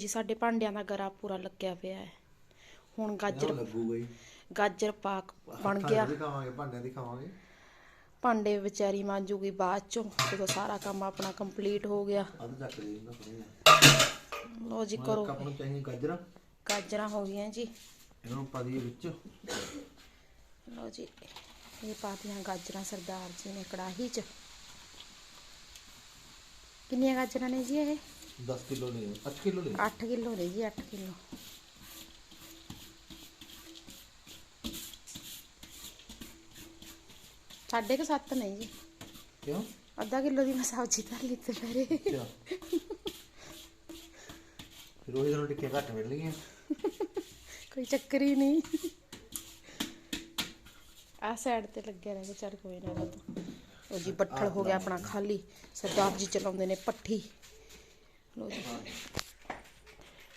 ਜੀ ਸਾਡੇ ਭਾਂਡਿਆਂ ਦਾ ਗਰਾ ਪੂਰਾ ਲੱਗਿਆ ਪਿਆ ਹੈ। ਹੁਣ ਗਾਜਰ ਲੱਗੂਗਾ ਹੀ ਗਾਜਰ ਪਾਕ ਬਣ ਗਿਆ। ਦੀ ਖਾਵਾਂਗੇ ਭਾਂਡਿਆਂ ਦੀ ਖਾਵਾਂਗੇ ਭਾਂਡੇ ਵਿਚਾਰੀ ਮਾਂਜੂਗੀ ਬਾਅਦ ਚੋਂ ਜਦੋਂ ਸਾਰਾ ਕੰਮ ਆਪਣਾ ਕੰਪਲੀਟ ਹੋ ਗਿਆ। ਅੱਧ ਚੱਕ ਦੇ ਇਹਨਾਂ ਥੋੜੀ ਲੋ ਜੀ ਕਰੋ। ਨੂੰ ਚਾਹੀਏ ਗਾਜਰਾਂ। ਗਾਜਰਾਂ ਹੋ ਗਈਆਂ ਜੀ। ਇਹਨੂੰ ਪਾ ਦਈਏ ਵਿੱਚ। ਲੋ ਜੀ ਇਹ ਪਾਤੀਆਂ ਗਾਜਰਾਂ ਸਰਦਾਰ ਜੀ ਨੇ ਕੜਾਹੀ 'ਚ। ਕਿੰਨੀਆਂ ਗਾਜਰਾਂ ਨੇ ਜੀ ਇਹ? 10 ਕਿਲੋ ਲੈ 8 ਕਿਲੋ ਲੈ 8 ਕਿਲੋ ਨੇ ਜੀ 8 ਕਿਲੋ। ਸਾਢੇ ਕੁ ਸੱਤ ਨਹੀਂ ਜੀ। ਕਿਉਂ? ਅੱਧਾ ਕਿਲੋ ਦੀ ਮੈਂ ਸਬਜ਼ੀ ਧਰ ਲਈ ਤੇ ਪਹਿਰੇ ਕਿਆ ਫਿਰ ਉਹ ਇਹਨਾਂ ਟਿੱਕੇ ਘੱਟ ਮਿਲ ਗਈਆਂ ਕੋਈ ਚੱਕਰ ਹੀ ਨਹੀਂ। ਆ ਸਾਈਡ ਤੇ ਲੱਗਿਆ ਰਹਿ ਗਿਆ ਚੱਲ ਕੋਈ ਨਾ ਉਹ ਜੀ ਬੱਠਲ ਹੋ ਗਿਆ ਆਪਣਾ ਖਾਲੀ। ਸਰਦਾਰ ਜੀ ਚਲਾਉਂਦੇ ਨੇ ਪੱਠੀ। ਲੋ ਜੀ।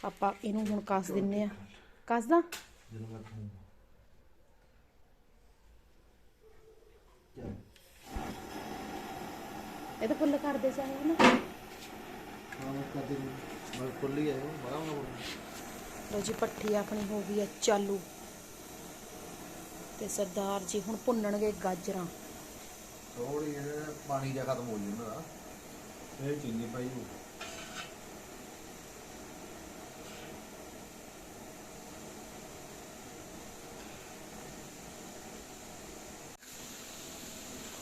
ਆਪਾਂ ਇਹਨੂੰ ਹੁਣ ਕੱਸ ਦਿੰਨੇ ਆ। ਕੱਸਦਾ? ਇਹ ਤਾਂ ਫੁੱਲ ਕਰਦੇ ਚਾਹੇ ਨਾ। ਹਾਂ ਮੈਂ ਮੈਂ ਫੁੱਲ ਹੀ ਆਇਆ ਬੜਾ ਹੋਣਾ ਲੋ ਜੀ, ਪੱਠੀ ਆਪਣੀ ਹੋ ਗਈ ਆ ਚਾਲੂ। ਤੇ ਸਰਦਾਰ ਜੀ ਹੁਣ ਭੁੰਨਣਗੇ ਗਾਜਰਾਂ। ਥੋੜੀ ਪਾਣੀ ਜਿਹਾ ਖਤਮ ਹੋ ਜਾਂਦਾ ਇਹ ਚੀਨੀ ਪਾਈ ਹੋਊ।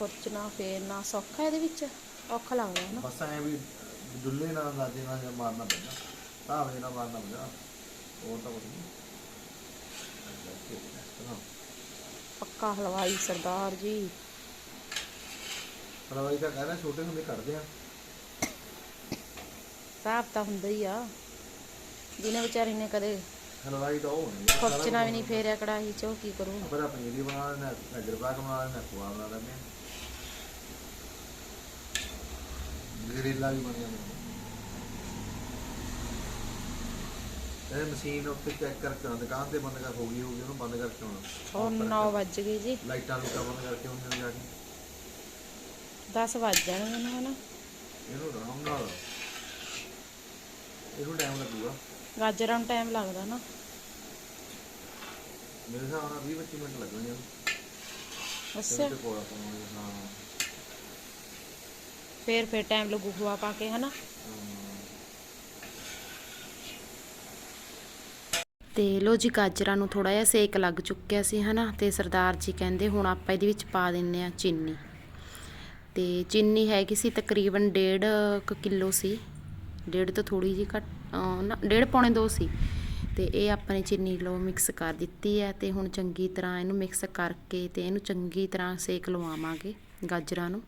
ਖੁਰਚਣਾ ਫੇਰਨਾ ਸੌਖਾ ਇਹਦੇ ਵਿੱਚ? ਔਖਾ ਲੱਗਦਾ ਹੈ ਨਾ। ਬਸ ਐ ਵੀ ਡੁੱਲੇ ਨਾਲ ਦਾਦੇ ਨਾਲ ਮਾਰਨਾ ਪੈਂਦਾ। ਭਾਵੇਂ ਨਾਲ ਮਾਰਨਾ ਪੈਂਦਾ ਹੋਰ ਤਾਂ ਕੁਝ ਨਹੀਂ। ਪੱਕਾ ਹਲਵਾਈ ਸਰਦਾਰ ਜੀ। ਹਲਵਾਈ ਤਾਂ ਕਹਿੰਦਾ ਛੋਟੇ ਹੁੰਦੇ ਕੱਢਦੇ ਆ। ਸਾਫ਼ ਤਾਂ ਹੁੰਦਾ ਹੀ ਆ। ਜਿਹਨੇ ਵਿਚਾਰੀ ਨੇ ਕਦੇ ਹਲਵਾਈ ਤਾਂ ਉਹ ਨਹੀਂ ਖੁਰਚਣਾ ਵੀ ਨਹੀਂ ਫੇਰਿਆ ਕੜਾਹੀ ਚ ਉਹ ਕੀ ਕਰੂ? ਪਰ ਪਨੀਰੀ ਬਣਾ ਲੈਣਾ ਪਾਕ ਬਣਾ ਲੈਣਾ ਖੁਆ ਬਣਾ ਲੈਂਦੇ ਗਰੇਲਾ ਵੀ ਬਣ ਜਾਂਦਾ ਇਹ ਮਸ਼ੀਨ ਉੱਤੇ ਚੈੱਕ ਕਰਕੇ ਆਉਣਾ ਦੁਕਾਨ ਤੇ ਬੰਦ ਕਰ ਹੋ ਗਈ ਹੋਗੀ ਉਹਨੂੰ ਬੰਦ ਕਰਕੇ ਆਉਣਾ। ਹੁਣ 9 ਵੱਜ ਗਏ ਜੀ। ਲਾਈਟਾਂ ਨੂੰ ਬੰਦ ਕਰਕੇ ਉਹਨੂੰ ਜਾ ਕੇ। 10 ਵੱਜ ਜਾਣਗੇ ਨਾ ਹਨਾ। ਇਹਨੂੰ ਆਰਾਮ ਨਾਲ। ਇਹਨੂੰ ਟਾਈਮ ਲੱਗੂਗਾ। ਗਾਜਰਾਂ ਨੂੰ ਟਾਈਮ ਲੱਗਦਾ ਨਾ। ਮੇਰੇ ਹਿਸਾਬ ਨਾਲ 20 25 ਮਿੰਟ ਲੱਗਣਗੇ। ਇਹਨੂੰ ਅੱਛਾ। ਤੇ ਕੋਲਾ ਪਾਉਣਗੇ ਹਾਂ। ਫੇਰ ਫੇਰ ਟਾਈਮ ਲੱਗੂ ਖਵਾ ਪਾ ਕੇ, ਹਨਾ? ਤੇ ਲੋ ਜੀ, ਗਾਜਰਾਂ ਨੂੰ ਥੋੜਾ ਜਿਹਾ ਸੇਕ ਲੱਗ ਚੁੱਕਿਆ ਸੀ, ਹਨਾ? ਤੇ ਸਰਦਾਰ ਜੀ ਕਹਿੰਦੇ, ਹੁਣ ਆਪਾਂ ਇਹਦੇ ਵਿੱਚ ਪਾ ਦਿੰਨੇ ਆ ਚੀਨੀ। ਤੇ ਚੀਨੀ ਹੈਗੀ ਸੀ ਤਕਰੀਬਨ 1.5 ਕਿਲੋ ਸੀ। ਡੇਢ ਤੋਂ ਥੋੜੀ ਜੀ ਘੱਟ ਨਾ, ਡੇਢ ਪੌਣੇ 2 ਸੀ। ਤੇ ਇਹ ਆਪਾਂ ਨੇ ਚੀਨੀ ਲੋ ਮਿਕਸ ਕਰ ਦਿੱਤੀ ਹੈ ਤੇ ਹੁਣ ਚੰਗੀ ਤਰ੍ਹਾਂ ਇਹਨੂੰ ਮਿਕਸ ਕਰਕੇ ਤੇ ਇਹਨੂੰ ਚੰਗੀ ਤਰ੍ਹਾਂ ਸੇਕ ਲਵਾਵਾਂਗੇ ਗਾਜਰਾਂ ਨੂੰ।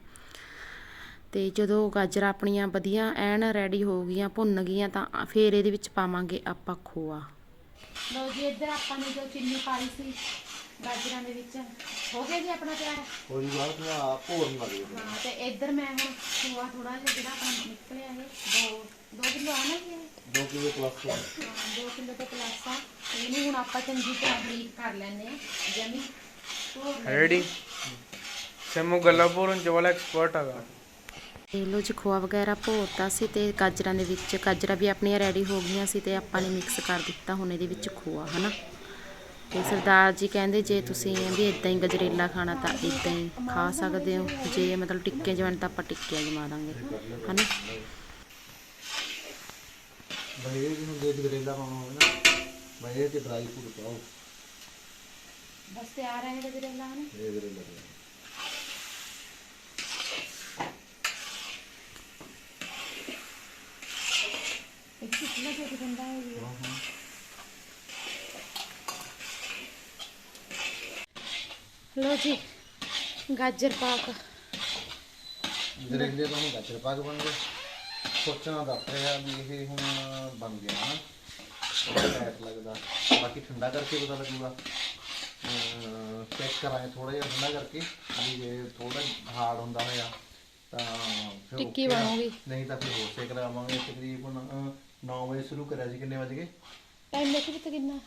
ਤੇ ਜਦੋਂ ਗਾਜਰਾਂ ਆਪਣੀਆਂ ਵਧੀਆ ਐਨ ਰੈਡੀ ਹੋ ਗਈਆਂ ਭੁੰਨ ਗਈਆਂ ਤਾਂ ਫੇਰ ਇਹਦੇ ਵਿੱਚ ਪਾਵਾਂਗੇ ਆਪਾਂ ਖੋਆ। ਲਓ ਜੀ ਇੱਧਰ ਆਪਾਂ ਨੇ ਜੋ ਚੀਨੀ ਪਾਈ ਸੀ ਗਾਜਰਾਂ ਦੇ ਵਿੱਚ ਹੋ ਗਿਆ ਜੀ ਆਪਣਾ ਤਿਆਰ? ਹੋ ਬਾਅਦ ਥੋੜਾ ਭੋਰ ਨਹੀਂ ਲੱਗੇ ਹਾਂ। ਤੇ ਇੱਧਰ ਮੈਂ ਹੁਣ ਖੋਆ ਥੋੜਾ ਜਿਹਾ ਜਿਹੜਾ ਆਪਣਾ ਨਿਕਲਿਆ ਇਹ ਦੋ ਦੋ ਕਿਲੋ ਆਣਾ ਜੀ ਦੋ ਕਿਲੋ ਪਲੱਸ ਹਾਂ ਦੋ ਕਿਲੋ ਤੋਂ ਪਲੱਸ ਆ। ਇਹਨੂੰ ਹੁਣ ਆਪਾਂ ਚੰਗੀ ਤਰ੍ਹਾਂ ਬਰੀਕ ਕਰ ਲੈਣੇ ਜਮੀ। ਰੈਡੀ ਸਮੂ ਗੱਲਾਂ ਪੂਰਨ ਜਵਾਲਾ ਐਕਸਪਰਟ ਹੈਗਾ। ਤੇ ਲੋ ਜੀ ਖੋਆ ਵਗੈਰਾ ਭੋਰਤਾ ਸੀ ਤੇ ਗਾਜਰਾਂ ਦੇ ਵਿੱਚ ਗਾਜਰਾਂ ਵੀ ਆਪਣੀਆਂ ਰੈਡੀ ਹੋ ਗਈਆਂ ਸੀ ਤੇ ਆਪਾਂ ਨੇ ਮਿਕਸ ਕਰ ਦਿੱਤਾ ਹੁਣ ਇਹਦੇ ਵਿੱਚ ਖੋਆ ਹਨਾ? ਤੇ ਸਰਦਾਰ ਜੀ ਕਹਿੰਦੇ ਜੇ ਤੁਸੀਂ ਵੀ ਇਦਾਂ ਹੀ ਗਜਰੇਲਾ ਖਾਣਾ ਤਾਂ ਇਦਾਂ ਹੀ ਖਾ ਸਕਦੇ ਹੋ। ਜੇ ਮਤਲਬ ਟਿੱਕੇ ਜਵਣ ਤਾਂ ਆਪਾਂ ਟਿੱਕੀਆਂ ਜਮਾ ਦਾਂਗੇ ਹਨਾ? ਬਈ ਇਹ ਜਿਹਨੂੰ ਦੇ ਗਰੇਲਾ ਪਾਉਣਾ ਹੋਵੇ ਨਾ ਬਈ ਇਹ ਤੇ ਡਰਾਈ ਫਰੂਟ ਪਾਓ। ਬਸ ਤਿਆਰ ਹੈ ਗਜਰੇਲਾ ਹਨਾ? ਇਹ ਗਰੇਲਾ ਪਾਓ। ਇੱਕ ਕਿੰਨਾ ਛੋਟਾ ਬੰਦਾ ਹੈ ਜੀ ਹਾਂ ਹਾਂ ਲੋ ਜੀ ਗਾਜਰ ਪਾਕ ਗਰੇਲੇ ਤੋਂ ਹੁਣ ਗਾਜਰ ਪਾਕ ਬਣ ਗਏ ਸੋਚਣਾ ਦੱਸ ਰਿਹਾ ਵੀ ਇਹ ਹੁਣ ਬਣ ਗਿਆ ਨਾ ਥੋੜਾ ਟਾਈਟ ਲੱਗਦਾ ਬਾਕੀ ਠੰਡਾ ਕਰਕੇ ਪਤਾ ਲੱਗੂਗਾ ਚੈੱਕ ਕਰਾਂਗੇ ਥੋੜਾ ਜਿਹਾ ਠੰਡਾ ਕਰਕੇ ਵੀ ਜੇ ਥੋੜਾ ਹਾਰਡ ਹੁੰਦਾ ਹੋਇਆ ਤਾਂ ਫਿਰ ਟਿੱਕੀ okay ਆ। ਬਣੂਗੀ। ਨਹੀਂ ਤਾਂ ਫਿਰ ਹੋਰ ਸੇਕ ਲਵਾਂਗੇ ਤਕਰੀਬਨ 9 ਵਜੇ ਸ਼ੁਰੂ ਕਰਿਆ ਸੀ ਕਿੰਨੇ ਵਜੇ ਟਾਈਮ ਦੇਖੋ ਕਿਤੇ ਕਿੰਨਾ।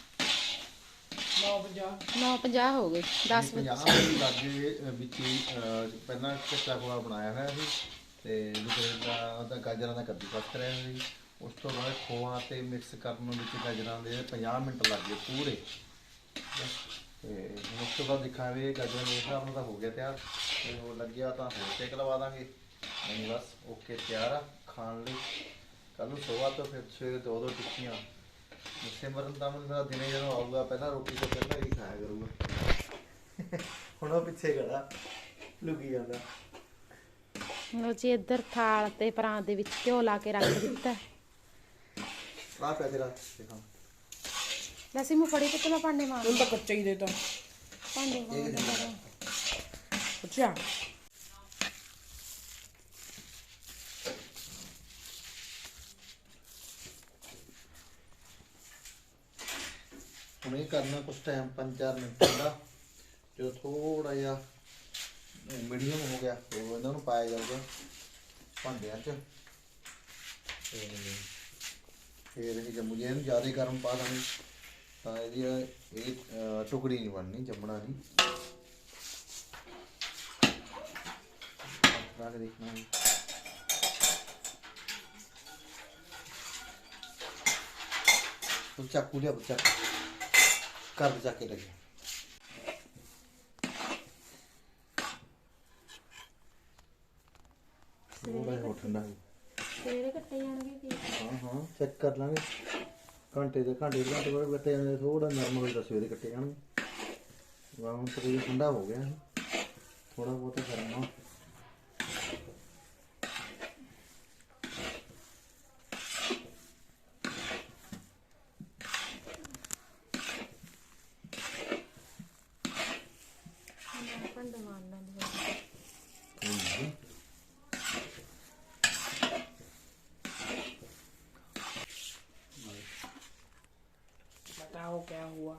9:50 9:50 ਹੋ ਗਏ 10 ਵਜੇ। 50 ਲਾਗੇ ਵਿੱਚ ਹੀ, ਅਹ, ਪਹਿਲਾਂ ਕੱਚਾ ਖੋਆ ਬਣਾਇਆ ਹੋਇਆ ਸੀ ਤੇ ਦੂਸਰੇ ਦਾ ਉਹਦਾ ਗਾਜਰਾਂ ਦਾ ਕੱਦੂ ਕੱਟ ਹੋਇਆ ਸੀ। ਉਸ ਤੋਂ ਬਾਅਦ ਖੋਆ ਤੇ ਮਿਕਸ ਕਰਨ ਵਿੱਚ ਗਾਜਰਾਂ ਦੇ 50 ਮਿੰਟ ਲੱਗ ਗਏ ਪੂਰੇ। ਤੇ ਹੁਣ ਉਸ ਤੋਂ ਬਾਅਦ ਦਿਖਾਵੇ ਗਾਜਰਾਂ ਦੇ ਹਿਸਾਬ ਨਾਲ ਤਾਂ ਹੋ ਗਿਆ ਤਿਆਰ। ਤੇ ਉਹ ਲੱਗਿਆ ਤਾਂ ਹੋਰ ਚੈੱਕ ਲਵਾ ਦਾਂਗੇ। ਨਹੀਂ ਬਸ ਓਕੇ ਤਿਆਰ ਆ ਖਾਣ ਲਈ। ਕੱਲ ਨੂੰ ਸੋਵਾ ਤੋਂ ਫਿਰ ਸਵੇਰੇ ਦੋ ਦੋ ਟਿੱਕੀਆਂ। ਸਿਮਰਨ ਤਾਂ ਮੈਨੂੰ ਲੱਗਦਾ ਦਿਨੇ ਜਦੋਂ ਆਊਗਾ ਪਹਿਲਾਂ ਰੋਟੀ ਤੋਂ ਪਹਿਲਾਂ ਹੀ ਖਾਇਆ ਕਰੂਗਾ। ਹੁਣ ਉਹ ਪਿੱਛੇ ਖੜਾ ਲੁਕੀ ਜਾਂਦਾ। ਲੋ ਜੀ ਇੱਧਰ ਥਾਲ ਤੇ ਪਰਾਂ ਦੇ ਵਿੱਚ ਘਿਓ ਲਾ ਕੇ ਰੱਖ ਦਿੱਤਾ। ਆ ਪਿਆ ਤੇਰਾ ਦੇਖਾਂ। ਵੈਸੇ ਮੈਂ ਫੜੀ ਤੇ ਮੈਂ ਭਾਂਡੇ ਮਾਰ ਹੁਣ ਤਾਂ ਕੱਚਾ ਹੀ ਦੇਤਾ ਭਾਂਡੇ ਮਾਰ ਅੱਛਾ। ਕਰਨਾ ਕੁਝ ਟਾਈਮ 5-4 ਮਿੰਟ ਦਾ। ਜਦੋਂ ਥੋੜਾ ਜਿਹਾ ਮੀਡੀਅਮ ਹੋ ਗਿਆ ਉਹ ਇਹਨਾਂ ਨੂੰ ਪਾਇਆ ਜਾਊਗਾ ਭਾਂਡਿਆਂ 'ਚ। ਤੇ ਫਿਰ ਇਹ ਜੰਮੂ ਜੇ ਇਹਨੂੰ ਜ਼ਿਆਦਾ ਗਰਮ ਪਾ ਦਾਂਗੇ ਤਾਂ ਇਹਦੀ ਇਹ ਇਹ, ਅਹ, ਟੁਕੜੀ ਨਹੀਂ ਬਣਨੀ ਜੰਮਣਾ ਨਹੀਂ। ਰੱਖ ਦੇਖਣਾ ਤੂੰ ਚਾਕੂ ਲਿਆ ਬੱਚਾ ਕਰ ਦੇ ਚੱਕ ਕੇ ਲੱਗੇ ਥੋੜਾ ਜਿਹਾ ਹੋਰ ਠੰਡਾ ਹੋ ਸਵੇਰੇ ਕੱਟੇ ਜਾਣਗੇ ਕੀ? ਹਾਂ ਹਾਂ ਚੈੱਕ ਕਰ ਲਾਂਗੇ। ਘੰਟੇ ਦੇ ਘੰਟੇ ਦੇ ਘੰਟੇ ਬਾਅਦ ਕੱਟੇ ਜਾਂਦੇ ਥੋੜਾ ਨਰਮ ਹੋਏ ਤਾਂ ਸਵੇਰੇ ਕੱਟੇ ਜਾਣਗੇ। ਵਾਹ ਹੁਣ ਤਾਂ ਠੰਡਾ ਹੋ ਗਿਆ। ਥੋੜਾ ਬਹੁਤ ਕਰਨਾ ਭਾਂਡੇ ਮਾਰ ਲੈਂਦੇ बताओ क्या हुआ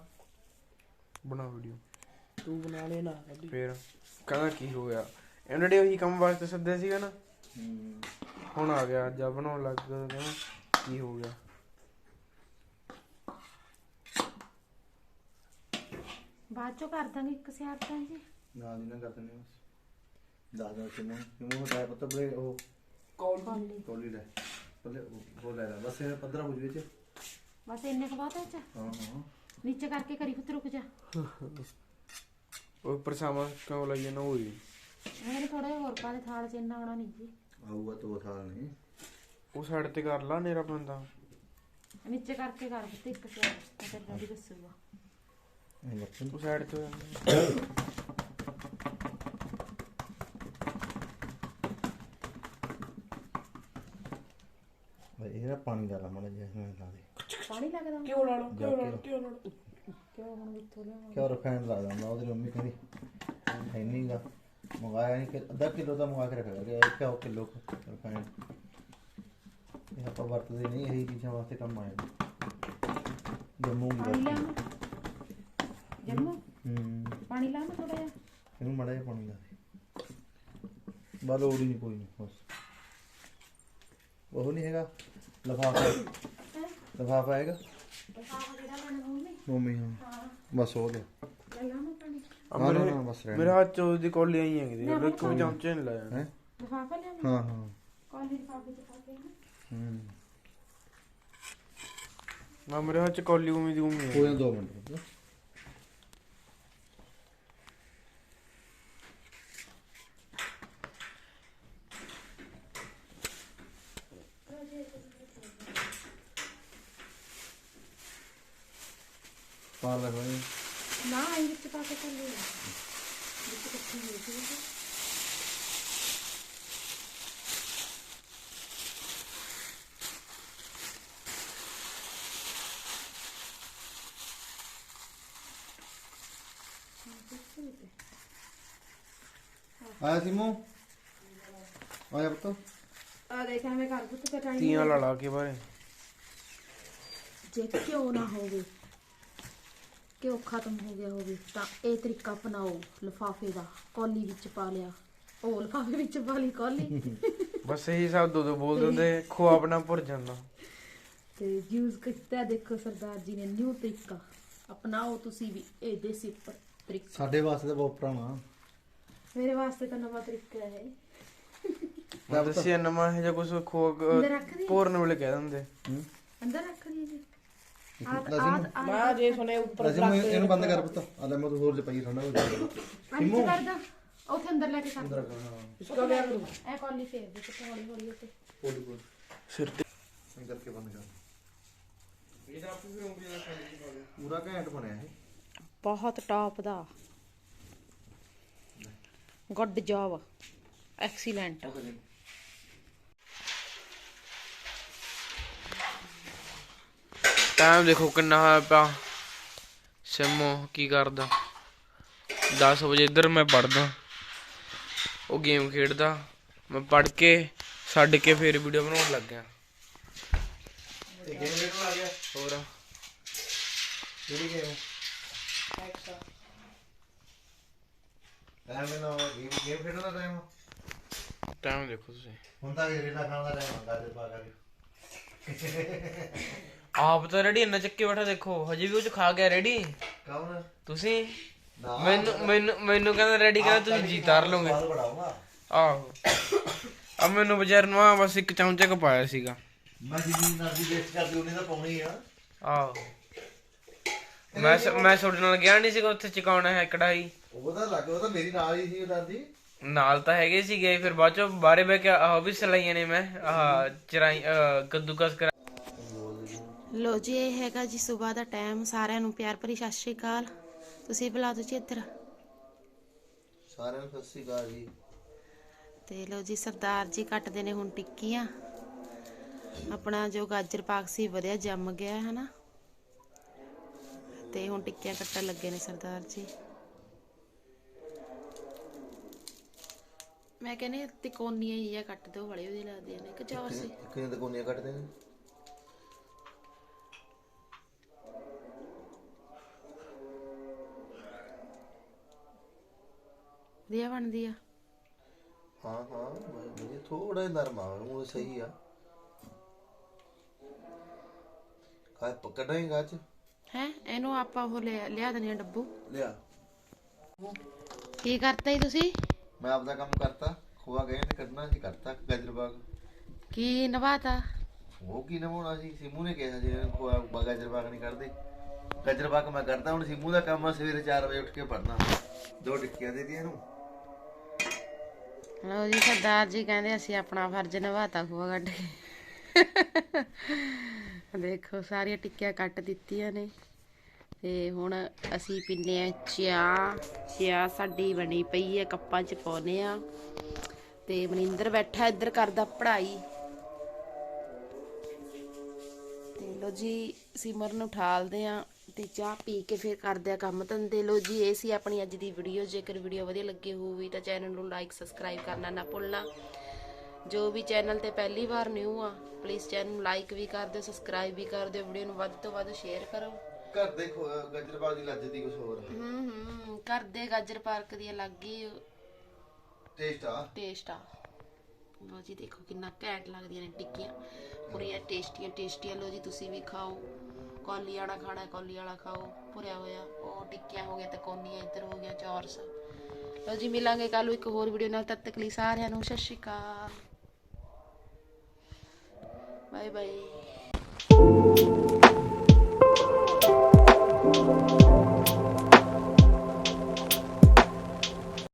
ਬਣਾ ਵੀਡੀਓ तू बना लेना अभी ਫੇਰ ਕਹਿੰਦਾ ਕੀ ਹੋ ਗਿਆ ਇਹਨਾਂ ਨੇ ਉਹੀ ਕੰਮ ਵਾਸਤੇ ਸੱਦਿਆ ਸੀਗਾ ਨਾ ਹੂੰ ਹੁਣ ਆ ਗਿਆ ਅੱਜ ਆ ਬਣਾਉਣ ਲੱਗ ਗਿਆ ਤਾਂ ਕਹਿੰਦਾ ਕੀ ਹੋ ਗਿਆ ਬਾਅਦ ਚੋਂ ਕਰ ਦਾਂਗੇ ਇੱਕ ਸਿਆਰ ਤਾਂ ਜੀ ਨਾਲ ਹੀ ਨਾ ਕਰ ਦਿੰਦੇ ਬਸ। ਦੱਸ ਦੋ ਕਿੰਨੇ ਕਿਉਂ ਹਟਾਇਆ ਪਤਾ ਬਲੇ ਉਹ कॉल ਕੌਲੀ। ਕੋਲੀ ਲੈ। ਪਲੇ ਉਹ ਲੈ ਲੈ। ਬਸ ਇਹ 15 ਹੋ ਜਵੇ ਚ ਬਸ ਇੰਨੇ ਕੁ ਬਾਅਦ ਵਿੱਚ? ਹਾਂ ਹਾਂ। ਨੀਚੇ ਕਰਕੇ ਕਰੀ ਪੁੱਤ ਰੁਕ ਜਾ। ਉਹ ਪਰਛਾਵਾਂ ਕਿਉਂ ਲਈ ਜਾਣਾ ਹੋਈ ਇਹਨਾਂ ਨੇ ਥੋੜਾ ਜਿਹਾ ਹੋਰ ਪਾ ਦੇ ਥਾਲ ਚ ਇੰਨਾ ਆਉਣਾ ਨਹੀਂ ਜੀ। ਆਊਗਾ ਤੋ ਥਾਲ ਨਹੀਂ। ਉਹ ਸਾਈਡ ਤੇ ਕਰ ਲਾ ਨੇਰਾ ਬੰਦਾ ਨੀਚੇ ਕਰਕੇ ਕਰ ਪੁੱਤ ਇੱਕ ਮੈਂ ਤੇਰੇ ਡੈਡੀ ਦੱਸੂਗਾ। ਇਹ ਬੱਚਨ ਉਹ ਸਾਈਡ ਤੇ ਹੋ ਜਾਂਦਾ। ਇਹ ਨਾ ਪਾਣੀ ਦਾ ਲਾ ਮੜਾ ਜਿਹਾ ਲਾ ਦੇ ਪਾਣੀ ਲੱਗਦਾ ਕਿਉਂ ਲਾ ਲਓ ਕਿਉਂ ਲਾ ਲਓ ਕਿਉਂ ਲਾ ਲਓ ਕਿਉਂ ਹੁਣ ਵਿੱਚੋਂ ਲਿਆਵਾਂ ਕਿਉਂ ਰਫੈਂਡ ਲਾ ਦਾਂ ਉਹਦੀ ਮੰਮੀ ਕਹਿੰਦੀ ਹੈ ਨਹੀਂ ਗਾ। ਮੰਗਾਇਆ ਨਹੀਂ ਕਿ ਅੱਧਾ ਕਿਲੋ ਦਾ ਮੰਗਾ ਕੇ ਰੱਖਿਆ ਕਰਕੇ ਇਹ ਕਿਉਂ ਕਿਲੋ ਰਫੈਂਡ ਇਹ ਆਪਾਂ ਵਰਤਦੇ ਨਹੀਂ ਇਹ ਚੀਜ਼ਾਂ ਵਾਸਤੇ ਕੰਮ ਆਇਆ ਜੰਮੂ ਪਾਣੀ ਲਾ ਜੰਮੂ? ਹੂੰ। ਪਾਣੀ ਲਾ ਥੋੜਾ ਜਿਹਾ? ਇਹਨੂੰ ਮੜਾ ਜਿਹਾ ਪਾਣੀ ਲਾ ਬਾ ਲੋੜ ਹੀ ਨਹੀਂ ਕੋਈ ਨਹੀਂ ਬਸ। ਉਹ ਨਹੀਂ ਹੈਗਾ। ਲਫਾਫਾ। ਲਫਾਫਾ ਹੈਗਾ? ਲਫਾਫਾ ਜਿਹੜਾ ਲੈਣਾ ਮੰਮੀ? ਹਾਂ। ਬਸ ਉਹ ਦੇ। ਲੈ ਲਾਵਾਂ ਪਾਣੀ ਆ ਨਾ, ਨਾ, ਮੇਰੇ ਨਾ, ਬਸ ਰਹਿਣ ਮੇਰੇ ਹੱਥ ਚ ਉਹਦੀ ਕੋਲੀ ਆਈ ਹੈਗੀ ਦੇਖ ਲਓ ਇੱਕ ਵੀ ਚਮਚੇ ਨਹੀਂ ਲਾਇਆ ਹੈ? ਹਾਂ ਹਾਂ। ਕਾਲੀ ਲਫਾਫੇ ਚ ਪਾ ਕੇ ਨਾ। ਹੂੰ। ਆ ਮੇਰੇ ਹੱਥ ਚ ਕੋਲੀ ਉਮੀ ਦੀ ਉਮੀ ਹੈ ਕੋਈ ਨਾ ਦੋ ਮਿੰਟ ਰੁਕ ਲੈ ਭਾਈ ਨਾ ਆਈ ਵਿੱਚ ਪਾ ਕੇ ਚੱਲੇ ਵਿੱਚ ਇਕੱਠੀ ਹੋਈ ਸੀ ਆਇਆ ਸਿਮੂ ਆਇਆ ਪੁੱਤ ਆ ਦੇਖ ਐਵੇਂ ਕਰ ਪੁੱਤ ਕਟਾਈ ਤੀਆਂ ਲਾ ਲਾ ਕੇ ਬਾਰੇ ਜੇ ਕਿਉਂ ਨਾ ਹੋਵੇ ਕਿਉਂ ਖਤਮ ਹੋ ਗਿਆ ਹੋਵੇ ਤਾਂ ਇਹ ਤਰੀਕਾ ਅਪਣਾਓ ਲਫਾਫੇ ਦਾ ਕੌਲੀ ਵਿੱਚ ਪਾ ਲਿਆ। ਉਹ ਲਫਾਫੇ ਵਿੱਚ ਪਾ ਲਈ ਕੌਲੀ। ਬਸ ਇਹੀ ਸਭ ਦੋ ਦੋ ਬੋਲ ਦਿੰਦੇ ਖੋ ਆਪਣਾ ਭੁਰ ਜਾਂਦਾ। ਤੇ ਯੂਜ਼ ਕੀਤਾ ਦੇਖੋ ਸਰਦਾਰ ਜੀ ਨੇ ਨਿਊ ਤਰੀਕਾ। ਅਪਣਾਓ ਤੁਸੀਂ ਵੀ ਇਹ ਦੇਸੀ ਤਰੀਕਾ। ਸਾਡੇ ਵਾਸਤੇ ਤਾਂ ਬਹੁਤ ਪੁਰਾਣਾ। ਮੇਰੇ ਵਾਸਤੇ ਤਾਂ ਨਵਾਂ ਤਰੀਕਾ ਹੈ। ਦੱਸਿਆ ਨਵਾਂ ਹੈ ਜਾਂ ਕੁਝ ਖੋ ਪੂਰਨ ਵੇਲੇ ਕਹਿ ਦਿੰਦੇ। ਅੰਦਰ ਰੱਖ ਮੈਂ ਜੇ ਸੁਣੇ ਉੱਪਰ ਅਸੀਂ ਇਹਨੂੰ- ਇਹਨੂੰ ਬੰਦ ਕਰ ਪੁੱਤ। ਆ ਲੈ ਮੈਂ ਤੂੰ ਹੋਰ ਚ ਪਈ ਠੰਡਾ ਹੋ ਜਾਏਗਾ ਅੰਦਰ ਕਰਦਾ। ਉੱਥੇ ਅੰਦਰ ਲੈ ਕੇ ਕਰ। ਇਸਕਾ ਕਿਆ ਕਰੂ। ਐ ਕੌਲੀ ਫੇਰ ਦੇ ਤੇ ਹੌਲੀ ਹੌਲੀ ਉੱਤੇ ਕੋਲ ਕੋਲ। ਸਿਰ ਤੇ। ਐਂ ਕਰਕੇ ਬੰਦ ਕਰ। ਪੂਰਾ ਘੈਂਟ ਬਣਿਆ ਇਹ। ਬਹੁਤ ਟੌਪ ਦਾ। ਗੁੱਡ ਜੌਬ ਐਕਸੀਲੈਂਟ ਟਾਈਮ ਦੇਖੋ ਕਿੰਨਾ ਹੋਇਆ ਪਿਆ। ਸਿਮੋ ਕੀ ਕਰਦਾ। 10 ਵਜੇ ਇੱਧਰ ਮੈਂ ਪੜਦਾ ਉਹ ਗੇਮ ਖੇਡਦਾ। ਮੈਂ ਪੜ ਕੇ ਛੱਡ ਕੇ ਫੇਰ ਵੀਡੀਓ ਬਣਾਉਣ ਲੱਗ ਗਿਆ ਇਹ ਗੇਮ ਖੇਡਣ ਆ ਗਿਆ ਹੋਰ? ਕਿਹੜੀ ਗੇਮ ਟਾਈਮ ਨਾ ਗੇਮ ਗੇਮ ਖੇਡਣ ਦਾ ਟਾਈਮ? ਟਾਈਮ ਦੇਖੋ ਤੁਸੀਂ। ਹੁਣ ਤਾਂ ਇਹ ਰੇਲਾ ਖਾਣ ਦਾ ਟਾਈਮ ਆ ਗਾਜਰ ਪਾ ਕਰ ਆਪ ਤਾਂ ਰੈਡੀ ਇੰਨਾ ਚੱਕੇ ਬੈਠਾ ਦੇਖੋ ਹਜੇ ਵੀ ਉਹ ਚ ਖਾ ਗਿਆ ਰੈਡੀ? ਕੌਣ? ਤੁਸੀਂ? ਨਾ ਮੈਨੂੰ ਮੈਨੂੰ ਮੈਨੂੰ ਕਹਿੰਦਾ ਰੈਡੀ ਕਹਿੰਦਾ ਤੁਸੀਂ ਜੀ ਤਾਰ ਲਓਗੇ। ਬਾਅਦ ਬੜਾਉਂਗਾ ਆਹੋ। ਆ ਮੈਨੂੰ ਬਾਜ਼ਾਰ ਨੂੰ ਆ ਬਸ ਇੱਕ ਚਮਚਾ ਕ ਪਾਇਆ ਸੀਗਾ। ਮੈਂ ਜਿੰਨੀ ਨਰਜੀ ਵੇਸਟ ਕਰਦੀ ਉਹਨੇ ਤਾਂ ਪਾਉਣੀ ਆ। ਆਹੋ। ਮੈਂ ਸ- ਮੈਂ ਤੁਹਾਡੇ ਨਾਲ ਗਿਆ ਨਹੀਂ ਸੀਗਾ ਉੱਥੇ ਚਕਾਉਣਾ ਹੈ ਕੜਾਈ ਉਹ ਤਾਂ ਲੱਗ ਉਹ ਤਾਂ ਮੇਰੀ ਨਾਲ ਹੀ ਸੀ ਦਾਦੀ ਨਾਲ ਤਾਂ ਹੈਗੇ ਸੀਗੇ ਫਿਰ ਬਾਅਦ ਚੋਂ ਬਾਰੇ ਬਹਿ ਕੇ ਆਹ ਵੀ ਸਲਾਈਆਂ ਨੇ ਮੈਂ ਆਹ ਚਰਾਈ ਅਹ ਕੱਦੂਕਸ ਕਰ ਲੋ ਜੀ ਇਹ ਹੈਗਾ ਜੀ ਸਵੇਰ ਦਾ ਟਾਈਮ ਸਾਰਿਆਂ ਨੂੰ ਪਿਆਰ ਭਰੀ ਸਤਿ ਸ਼੍ਰੀ ਅਕਾਲ। ਤੁਸੀਂ ਬੁਲਾ ਦਿਓ ਜੀ ਇੱਧਰ। ਸਾਰਿਆਂ ਨੂੰ ਸਤਿ ਸ੍ਰੀ ਅਕਾਲ ਜੀ। ਤੇ ਲੋ ਜੀ ਸਰਦਾਰ ਜੀ ਕੱਟਦੇ ਨੇ ਹੁਣ ਟਿੱਕੀਆਂ। ਆਪਣਾ ਜੋ ਗਾਜਰ ਪਾਕ ਸੀ ਵਧੀਆ ਜੰਮ ਗਿਆ ਹੈ ਹਨਾ। ਤੇ ਹੁਣ ਟਿੱਕੀਆਂ ਕੱਟਣ ਲੱਗੇ ਨੇ ਸਰਦਾਰ ਜੀ। ਮੈਂ ਕਹਿੰਦੀ ਤਿਕੋਨੀਆਂ ਹੀ ਆ ਕੱਟ ਦਿਓ ਬੜੇ ਵਧੀਆ ਲੱਗਦੀਆਂ ਨੇ। ਕਿ ਚੌਰ ਸੀ। ਇੱਕ ਨੇ ਤਾਂ ਕੋਨੀਆਂ ਕੱਟਦੇ ਨੇ। ਵਧੀਆ ਬਣਦੀ ਆ। ਹਾਂ ਹਾਂ ਮੇਰੇ ਥੋੜਾ ਜਿਹਾ ਨਰਮ ਆ ਉਹ ਸਹੀ ਆ। ਕਾਹ ਪਕੜਾਂਗਾ ਅੱਜ ਹੈ ਇਹਨੂੰ ਆਪਾਂ ਉਹ ਲਿਆ ਲਿਆ ਦਨੇ ਡੱਬੂ। ਲਿਆ। ਕੀ ਕਰਤਾ ਜੀ ਤੁਸੀਂ? ਮੈਂ ਆਪਦਾ ਕੰਮ ਕਰਤਾ ਖੋਆ ਗਏ ਤੇ ਕੱਢਣਾ ਸੀ ਕਰਤਾ ਗਾਜਰ ਬਾਗ। ਕੀ ਨਵਾਤਾ ਉਹ ਕੀ ਨਵਾਉਣਾ ਸੀ? ਸਿਮੂ ਨੇ ਕਿਹਾ ਇਹਨੂੰ ਖੋਆ ਬਾ- ਗਾਜਰ ਬਾਗ ਨਹੀਂ ਕਰਦੇ ਗਾਜਰ ਬਾਗ ਮੈਂ ਕਰਦਾ ਹੁਣ ਸਿਮੂ ਦਾ ਕੰਮ ਆ ਸਵੇਰੇ 4 ਵਜੇ ਉੱਠ ਕੇ ਪੜਨਾ ਦੋ ਟਿੱਕੀਆਂ ਦੇ ਦੀਆਂ ਇਹਨੂੰ। ਲਓ ਜੀ, ਸਰਦਾਰ ਜੀ ਕਹਿੰਦੇ ਅਸੀਂ ਆਪਣਾ ਫਰਜ਼ ਨਿਭਾਤਾ ਖੋਆ ਕੱਢ ਕੇ। ਦੇਖੋ, ਸਾਰੀਆਂ ਟਿੱਕੀਆਂ ਕੱਟ ਦਿੱਤੀਆਂ ਨੇ। ਤੇ ਹੁਣ ਅਸੀਂ ਪੀਨੇ ਆ ਚਾਹ ਚਾਹ ਸਾਡੀ ਬਣੀ ਪਈ ਹੈ, ਕੱਪਾਂ 'ਚ ਪਾਉਨੇ ਆ ਤੇ ਮਨਿੰਦਰ ਬੈਠਾ ਇੱਧਰ ਕਰਦਾ ਪੜ੍ਹਾਈ। ਤੇ ਲੋ ਜੀ ਸਿਮਰ ਨੂੰ ਠਾਲਦੇ ਆ ਤੇ ਚਾਹ ਪੀ ਕੇ ਫਿਰ ਕਰਦੇ ਆ ਕੰਮ। ਧੰਦੇ ਲੋ ਜੀ ਇਹ ਸੀ ਆਪਣੀ ਅੱਜ ਦੀ ਵੀਡੀਓ ਜੇਕਰ ਵੀਡੀਓ ਵਧੀਆ ਲੱਗੀ ਹੋਵੇ ਤਾਂ ਚੈਨਲ ਨੂੰ ਲਾਈਕ ਸਬਸਕ੍ਰਾਈਬ ਕਰਨਾ ਨਾ ਭੁੱਲਣਾ। ਜੋ ਵੀ ਚੈਨਲ ਤੇ ਪਹਿਲੀ ਵਾਰ ਨਿਊ ਆ ਪਲੀਜ਼ ਚੈਨਲ ਨੂੰ ਲਾਈਕ ਵੀ ਕਰ ਦਿਓ ਸਬਸਕ੍ਰਾਈਬ ਵੀ ਕਰ ਦਿਓ। ਵੀਡੀਓ ਨੂੰ ਵੱਧ ਤੋਂ ਵੱਧ ਸ਼ੇਅਰ ਕਰੋ। ਘਰ ਦੇ ਖੋ- ਗਾਜਰ ਬਾਗ ਦੀ ਕੁਝ ਹੋਰ ਹੂੰ? ਹੂੰ ਕਰਦੇ ਗਾਜਰ ਪਾਰਕ ਦੀ ਅਲੱਗ ਹੀ ਟੇਸਟ ਆ। ਟੇਸਟ ਆ। ਲੋ ਜੀ ਦੇਖੋ ਕਿੰਨਾ ਘੈਂਟ ਲੱਗਦੀਆਂ ਨੇ ਟਿੱਕੀਆਂ। ਪੂਰੀਆਂ ਟੇਸਟੀਆਂ ਟੇਸਟੀਆਂ ਲੋ ਜੀ ਤੁਸੀਂ ਵੀ ਖਾਓ। ਕੌਲੀ ਵਾਲਾ ਖਾਣਾ ਹੈ, ਕੌਲੀ ਵਾਲਾ ਖਾਓ ਭੁਰਿਆ ਹੋਇਆ ਉਹ ਟਿੱਕੀਆਂ ਹੋ ਗਿਆ ਤੇ ਕੋਨੀਆਂ ਇੱਧਰ ਹੋ ਗਿਆ ਚੌਰਸ। ਲੋ ਜੀ ਮਿਲਾਂਗੇ ਕੱਲ ਇੱਕ ਹੋਰ ਵੀਡੀਓ ਨਾਲ ਤਦ ਤੱਕ ਲਈ ਸਾਰਿਆਂ ਨੂੰ ਸਤਿ ਸ਼੍ਰੀ ਅਕਾਲ। Bye bye.